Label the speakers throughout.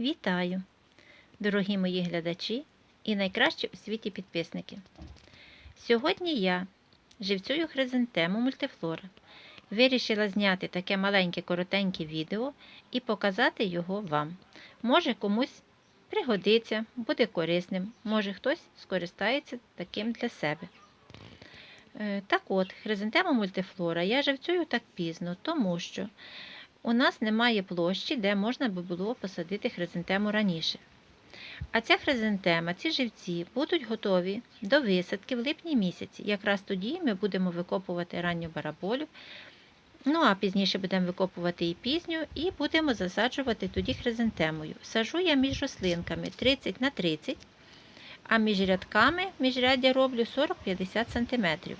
Speaker 1: Вітаю, дорогі мої глядачі і найкращі у світі підписники. Сьогодні я, живцюю хризантему мультифлора, вирішила зняти таке маленьке коротеньке відео і показати його вам. Може комусь пригодиться, буде корисним, може хтось скористається таким для себе. Е, Так от, хризантему мультифлора я живцюю так пізно, тому що у нас немає площі, де можна би було посадити хризантему раніше. А ця хризантема, ці живці будуть готові до висадки в липні місяці. Якраз тоді ми будемо викопувати ранню бараболю. Ну а пізніше будемо викопувати і пізню, і будемо засаджувати тоді хризантемою. Сажу я між рослинками 30 на 30, а між рядками міжряддя роблю 40-50 см.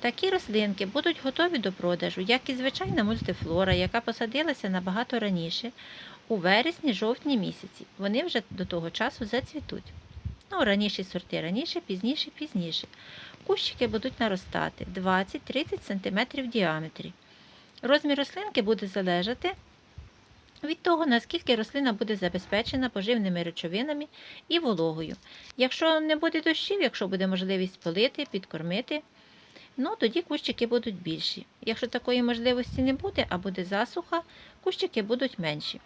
Speaker 1: Такі рослинки будуть готові до продажу, як і звичайна мультифлора, яка посадилася набагато раніше, у вересні-жовтні місяці. Вони вже до того часу зацвітуть. Ну, раніші сорти раніше, пізніше, пізніше. Кущики будуть наростати 20-30 см в діаметрі. Розмір рослинки буде залежати від того, наскільки рослина буде забезпечена поживними речовинами і вологою. Якщо не буде дощів, якщо буде можливість полити, підкормити, ну тоді кущики будуть більші. Якщо такої можливості не буде, а буде засуха, кущики будуть менші.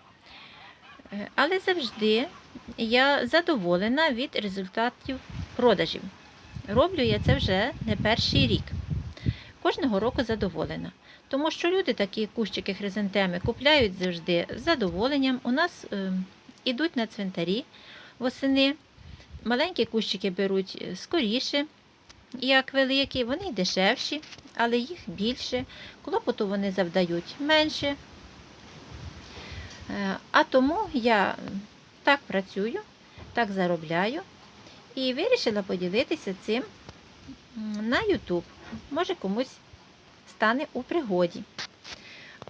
Speaker 1: Е, Але завжди я задоволена від результатів продажів. Роблю я це вже не перший рік. Кожного року задоволена. Тому що люди такі кущики хризантеми купляють завжди з задоволенням. У нас е, ідуть на цвинтарі восени. Маленькі кущики беруть е, скоріше, як великі, вони дешевші, але їх більше. Клопоту вони завдають менше. Е, А тому я так працюю, так заробляю і вирішила поділитися цим на YouTube. Може комусь стане у пригоді.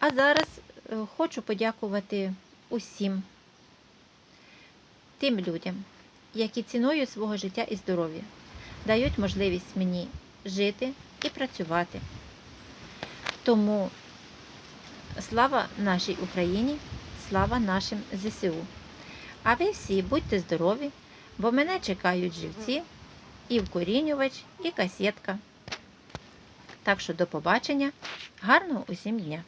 Speaker 1: А зараз е, хочу подякувати усім тим людям, які ціною свого життя і здоров'я дають можливість мені жити і працювати. Тому слава нашій Україні, слава нашим ЗСУ. А ви всі будьте здорові, бо мене чекають живці, і вкорінювач, і касетка. Так що до побачення, гарного усім дня!